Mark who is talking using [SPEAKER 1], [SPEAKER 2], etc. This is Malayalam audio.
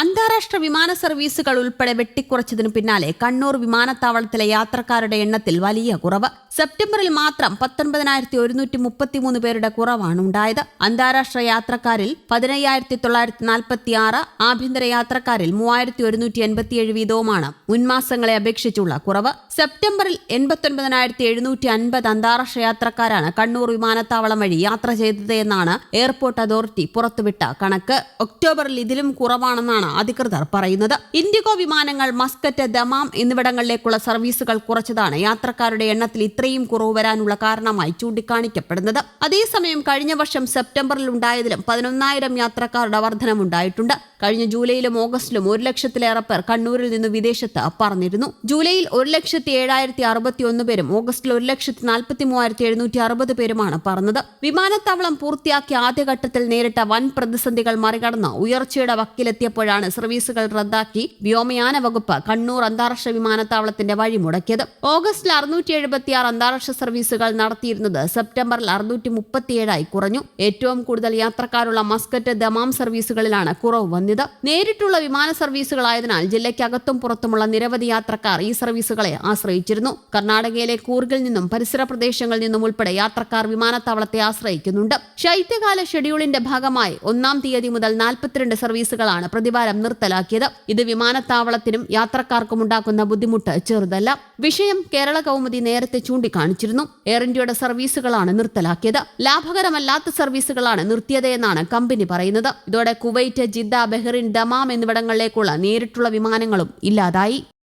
[SPEAKER 1] അന്താരാഷ്ട്ര വിമാന സർവീസുകൾ ഉൾപ്പെടെ വെട്ടിക്കുറച്ചതിനു പിന്നാലെ കണ്ണൂർ വിമാനത്താവളത്തിലെ യാത്രക്കാരുടെ എണ്ണത്തിൽ വലിയ കുറവ്. സെപ്റ്റംബറിൽ മാത്രം പത്തൊൻപതിനായിരത്തി ഒരുന്നൂറ്റി മുപ്പത്തിമൂന്ന് പേരുടെ കുറവാണ് ഉണ്ടായത്. അന്താരാഷ്ട്ര യാത്രക്കാരിൽ പതിനയ്യായിരത്തി തൊള്ളായിരത്തി നാൽപ്പത്തി ആറ് ആഭ്യന്തര യാത്രക്കാരിൽ മൂവായിരത്തി ഒരുന്നൂറ്റി എൺപത്തിയേഴ് വീതവുമാണ് മുൻമാസങ്ങളെ അപേക്ഷിച്ചുള്ള കുറവ്. സെപ്റ്റംബറിൽ എൺപത്തൊൻപതിനായിരത്തി എഴുന്നൂറ്റി അൻപത് അന്താരാഷ്ട്ര യാത്രക്കാരാണ് കണ്ണൂർ വിമാനത്താവളം വഴി യാത്ര ചെയ്തത് എന്നാണ് എയർപോർട്ട് അതോറിറ്റി പുറത്തുവിട്ട കണക്ക്. ഒക്ടോബറിൽ ഇതിലും കുറവാണെന്നാണ് അധികൃതർ പറയുന്നത്. ഇൻഡിഗോ വിമാനങ്ങൾ മസ്കറ്റ് ദമാം എന്നിവിടങ്ങളിലേക്കുള്ള സർവീസുകൾ കുറച്ചതാണ്. യാത്രക്കാരുടെ എണ്ണത്തിൽ ഇത്രയും കുറവ് വരാനുള്ള കാരണമായി ചൂണ്ടിക്കാണിക്കപ്പെടുന്നത്. അതേസമയം കഴിഞ്ഞ വർഷം സെപ്റ്റംബറിൽ ഉണ്ടായതിലും പതിനൊന്നായിരം യാത്രക്കാരുടെ വർധനമുണ്ടായിട്ടുണ്ട് കഴിഞ്ഞ ജൂലൈയിലും ഓഗസ്റ്റിലും ഒരു ലക്ഷത്തിലേറെ പേർ കണ്ണൂരിൽ നിന്ന് വിദേശത്ത് പറഞ്ഞിരുന്നു ജൂലൈയിൽ ഒരു ലക്ഷത്തി ഏഴായിരത്തി അറുപത്തി ഒന്ന് പേരും ഓഗസ്റ്റിൽ ഒരു ലക്ഷത്തി നാൽപ്പത്തി മൂവായിരത്തി എഴുന്നൂറ്റി അറുപത് പേരുമാണ് പറഞ്ഞത് വിമാനത്താവളം പൂർത്തിയാക്കിയ ആദ്യഘട്ടത്തിൽ നേരിട്ട വൻ പ്രതിസന്ധികൾ മറികടന്ന് ഉയർച്ചയുടെ വക്കിലെത്തിയപ്പോഴാണ് സർവീസുകൾ റദ്ദാക്കി വ്യോമയാന വകുപ്പ് കണ്ണൂർ അന്താരാഷ്ട്ര വിമാനത്താവളത്തിന്റെ വഴി മുടക്കിയത്. ഓഗസ്റ്റിൽ അറുന്നൂറ്റി എഴുപത്തിയാറ് അന്താരാഷ്ട്ര സർവീസുകൾ നടത്തിയിരുന്നത് സെപ്റ്റംബറിൽ അറുന്നൂറ്റി മുപ്പത്തിയേഴായി കുറഞ്ഞു. ഏറ്റവും കൂടുതൽ യാത്രക്കാരുള്ള മസ്കറ്റ് ദമാം സർവീസുകളിലാണ് കുറവ് വന്നത്. നേരിട്ടുള്ള വിമാന സർവീസുകളായതിനാൽ ജില്ലയ്ക്കകത്തും പുറത്തുമുള്ള നിരവധി യാത്രക്കാർ ഈ സർവീസുകളെ ആശ്രയിച്ചിരുന്നു. കർണാടകയിലെ കൂർഗിൽ നിന്നും പരിസര പ്രദേശങ്ങളിൽ നിന്നും ഉൾപ്പെടെ യാത്രക്കാർ വിമാനത്താവളത്തെ ആശ്രയിക്കുന്നുണ്ട്. ശൈത്യകാല ഷെഡ്യൂളിന്റെ ഭാഗമായി ഒന്നാം തീയതി മുതൽ നാൽപ്പത്തിരണ്ട് സർവീസുകളാണ് പ്രതിവാരം നിർത്തലാക്കിയത്. ഇത് വിമാനത്താവളത്തിനും യാത്രക്കാർക്കും ഉണ്ടാക്കുന്ന ബുദ്ധിമുട്ട് ചെറുതല്ല. വിഷയം കേരള കൗമുദി നേരത്തെ ചൂണ്ടിക്കാണിച്ചിരുന്നു. എയർ ഇന്ത്യയുടെ സർവീസുകളാണ് നിർത്തലാക്കിയത്. ലാഭകരമല്ലാത്ത സർവീസുകളാണ് നിർത്തിയതെന്നാണ് കമ്പനി പറയുന്നത്. ഇതോടെ കുവൈറ്റ് ജിദ്ദ ബഹ്റിൻ ദമാം എന്നിവിടങ്ങളിലേക്കുള്ള നേരിട്ടുള്ള വിമാനങ്ങളും ഇല്ലാതായി.